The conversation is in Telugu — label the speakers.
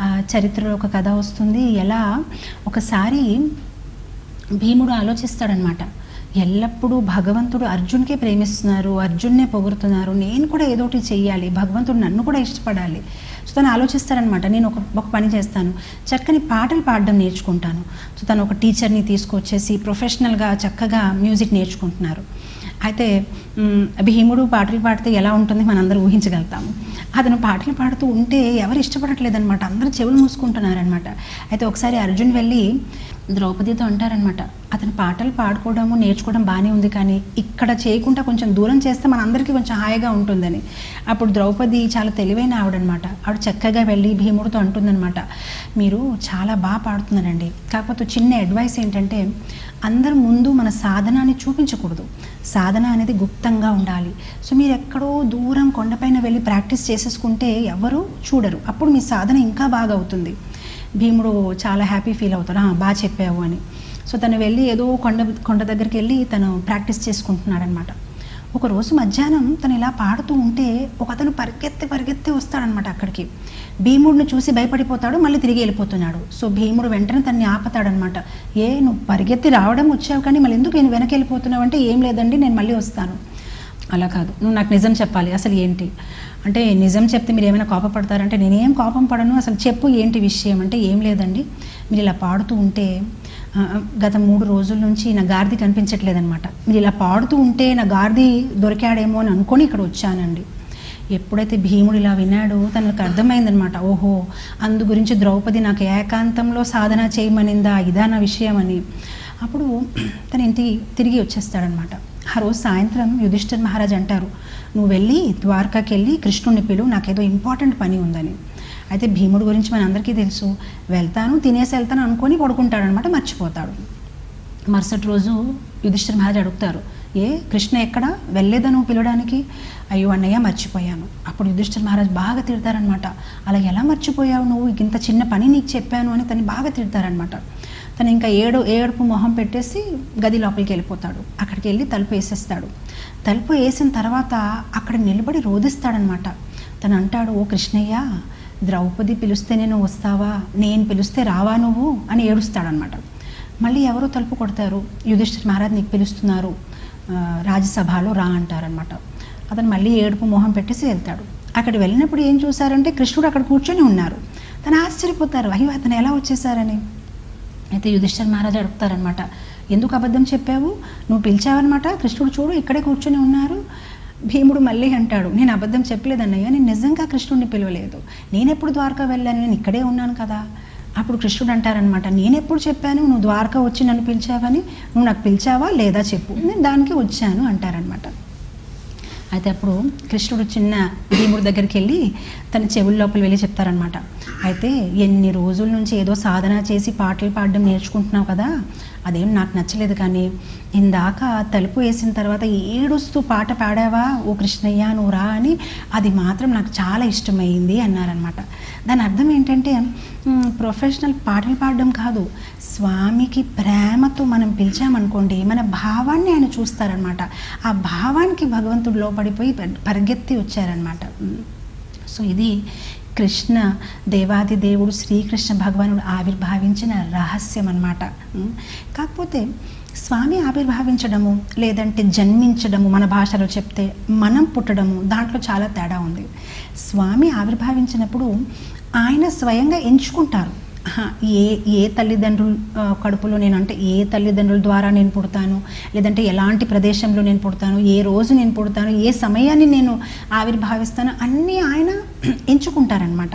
Speaker 1: చరిత్రలో ఒక కథ వస్తుంది. ఎలా? ఒకసారి భీముడు ఆలోచిస్తాడనమాట. ఎల్లప్పుడూ భగవంతుడు అర్జున్కే ప్రేమిస్తున్నారు అర్జున్నే పొగుడుతున్నారు. నేను కూడా ఏదో ఒకటి చెయ్యాలి భగవంతుడు నన్ను కూడా ఇష్టపడాలి. సో తను ఆలోచిస్తారనమాట నేను ఒక ఒక పని చేస్తాను చక్కని పాటలు పాడడం నేర్చుకుంటాను. సో తను ఒక టీచర్ని తీసుకొచ్చేసి ప్రొఫెషనల్గా చక్కగా మ్యూజిక్ నేర్చుకుంటున్నారు. అయితే భీముడు పాటలు పాడితే ఎలా ఉంటుంది మనందరూ ఊహించగలుగుతాము. అతను పాటలు పాడుతూ ఉంటే ఎవరు ఇష్టపడట్లేదనమాట అందరూ చెవులు మూసుకుంటున్నారనమాట అయితే ఒకసారి అర్జున్ వెళ్ళి ద్రౌపదితో అంటారనమాట అతను పాటలు పాడుకోవడము నేర్చుకోవడం బాగానే ఉంది కానీ ఇక్కడ చేయకుండా కొంచెం దూరం చేస్తే మనందరికీ కొంచెం హాయిగా ఉంటుందని. అప్పుడు ద్రౌపది చాలా తెలివైన ఆవిడనమాట ఆవిడ చక్కగా వెళ్ళి భీముడితో అంటుందనమాట మీరు చాలా బాగా పాడుతున్నారండి. కాకపోతే చిన్న అడ్వైస్ ఏంటంటే అందరి ముందు మన సాధనాన్ని చూపించకూడదు. సాధన అనేది గుప్తంగా ఉండాలి. సో మీరు ఎక్కడో దూరం కొండపైన వెళ్ళి ప్రాక్టీస్ చేసేసుకుంటే ఎవరు చూడరు. అప్పుడు మీ సాధన ఇంకా బాగా అవుతుంది. భీముడు చాలా హ్యాపీ ఫీల్ అవుతాడు. బాగా చెప్పావు అని. సో తను వెళ్ళి ఏదో కొండ కొండ దగ్గరికి వెళ్ళి తను ప్రాక్టీస్ చేసుకుంటున్నాడనమాట. ఒకరోజు మధ్యాహ్నం తను ఇలా పాడుతూ ఉంటే ఒక అతను పరిగెత్తి పరిగెత్తి వస్తాడనమాట అక్కడికి. భీముడిని చూసి భయపడిపోతాడు మళ్ళీ తిరిగి వెళ్ళిపోతున్నాడు. సో భీముడు వెంటనే తన్ని ఆపతాడనమాట. ఏ నువ్వు పరిగెత్తి రావడం వచ్చావు కానీ మళ్ళీ ఎందుకు నేను వెనక్కి వెళ్ళిపోతున్నావు అంటే ఏం లేదండి నేను మళ్ళీ వస్తాను. అలా కాదు. నువ్వు నాకు నిజం చెప్పాలి. అసలు ఏంటి? అంటే నిజం చెప్తే మీరు ఏమైనా కోపపడతారంటే నేనేం కోపం పడను. అసలు చెప్పు ఏంటి విషయం? అంటే ఏం లేదండి. మీరు ఇలా పాడుతూ ఉంటే గత మూడు రోజుల నుంచి నా గార్ది కనిపించట్లేదనమాట మీరు ఇలా పాడుతూ ఉంటే నా గార్ది దొరికాడేమో అని అనుకొని ఇక్కడ వచ్చానండి. ఎప్పుడైతే భీముడు ఇలా విన్నాడో తనకు అర్థమైందనమాట ఓహో అందు గురించి ద్రౌపది నాకు ఏకాంతంలో సాధన చేయమనిందా? ఇదా నా విషయం అని అప్పుడు తన ఇంటికి తిరిగి వచ్చేస్తాడనమాట ఆ రోజు సాయంత్రం యుధిష్ఠర్ మహారాజ్ అంటారు నువ్వు వెళ్ళి ద్వారకాకి వెళ్ళి కృష్ణుడిని పిలువు నాకేదో ఇంపార్టెంట్ పని ఉందని. అయితే భీముడు గురించి మన అందరికీ తెలుసు వెళ్తాను తినేసి వెళ్తాను అనుకొని పడుకుంటాడనమాట మర్చిపోతాడు. మరుసటి రోజు యుధిష్ఠిర్ మహారాజ్ అడుగుతారు ఏ కృష్ణ ఎక్కడ? వెళ్ళేదా నువ్వు పిలవడానికి? అయ్యో అన్నయ్య మర్చిపోయాను. అప్పుడు యుధిష్ఠిర్ మహారాజ్ బాగా తిడతారనమాట అలా ఎలా మర్చిపోయావు నువ్వు? ఇంత చిన్న పని నీకు చెప్పాను అని తను బాగా తిడతారనమాట. తను ఇంకా ఏడు ఏడుపు మొహం పెట్టేసి గది లోపలికి వెళ్ళిపోతాడు. అక్కడికి వెళ్ళి తలుపు వేసేస్తాడు. తలుపు వేసిన తర్వాత అక్కడ నిలబడి రోధిస్తాడనమాట తను అంటాడు ఓ కృష్ణయ్య ద్రౌపది పిలిస్తే నేను వస్తావా? నేను పిలిస్తే రావా నువ్వు? అని ఏడుస్తాడనమాట మళ్ళీ ఎవరో తలుపు కొడతారు. యుధిష్ఠిర్ మహారాజ్ నీకు పిలుస్తున్నారు. రాజ్యసభలో రా అంటారనమాట అతను మళ్ళీ ఏడుపు మొహం పెట్టేసి వెళ్తాడు. అక్కడ వెళ్ళినప్పుడు ఏం చూసారంటే కృష్ణుడు అక్కడ కూర్చొని ఉన్నారు. తను ఆశ్చర్యపోతారు. అయ్యో అతను ఎలా వచ్చేసారని అయితే యుధిష్ఠర్ మహారాజు అడుగుతారనమాట ఎందుకు అబద్ధం చెప్పావు? నువ్వు పిలిచావన్నమాట? కృష్ణుడు చూడు ఇక్కడే కూర్చొని ఉన్నారు. భీముడు మళ్ళీ అంటాడు నేను అబద్ధం చెప్పలేదన్నయ్య నేను నిజంగా కృష్ణుడిని పిలవలేదు. నేను ఎప్పుడు ద్వారకా వెళ్ళాను? నేను ఇక్కడే ఉన్నాను కదా. అప్పుడు కృష్ణుడు అంటారనమాట నేను ఎప్పుడు చెప్పాను? నువ్వు ద్వారకా వచ్చి నన్ను పిలిచావని? నువ్వు నాకు పిలిచావా? లేదా చెప్పు. నేను దానికి వచ్చాను అంటారనమాట అయితే అప్పుడు కృష్ణుడు చిన్న భీముడి దగ్గరికి వెళ్ళి తన చెవుల లోపల వెళ్ళి చెప్తారనమాట అయితే ఎన్ని రోజుల నుంచి ఏదో సాధన చేసి పాటలు పాడడం నేర్చుకుంటున్నావు కదా అదేం నాకు నచ్చలేదు కానీ ఇందాక తలుపు వేసిన తర్వాత ఏడుస్తూ పాట పాడావా? ఓ కృష్ణయ్య నువ్వు రా అని అది మాత్రం నాకు చాలా ఇష్టమైంది అన్నారనమాట దాని అర్థం ఏంటంటే ప్రొఫెషనల్ పాటలు పాడడం కాదు స్వామికి ప్రేమతో మనం పిలిచామనుకోండి మన భావాన్ని ఆయన చూస్తారనమాట ఆ భావానికి భగవంతుడు లోపల పడిపోయి పరిగెత్తి వచ్చారనమాట సో ఇది కృష్ణ దేవాది దేవుడు శ్రీకృష్ణ భగవానుడు ఆవిర్భావించిన రహస్యం అన్నమాట. కాకపోతే స్వామి ఆవిర్భావించడము లేదంటే జన్మించడము మన భాషలో చెప్తే మనం పుట్టడము దాంట్లో చాలా తేడా ఉంది. స్వామి ఆవిర్భావించినప్పుడు ఆయన స్వయంగా ఎంచుకుంటారు. ఏ ఏ తల్లిదండ్రులు కడుపులో నేను అంటే ఏ తల్లిదండ్రుల ద్వారా నేను పుడతాను? లేదంటే ఎలాంటి ప్రదేశంలో నేను పుడతాను? ఏ రోజు నేను పుడతాను? ఏ సమయాన్ని నేను ఆవిర్భావిస్తాను? అన్నీ ఆయన ఎంచుకుంటారనమాట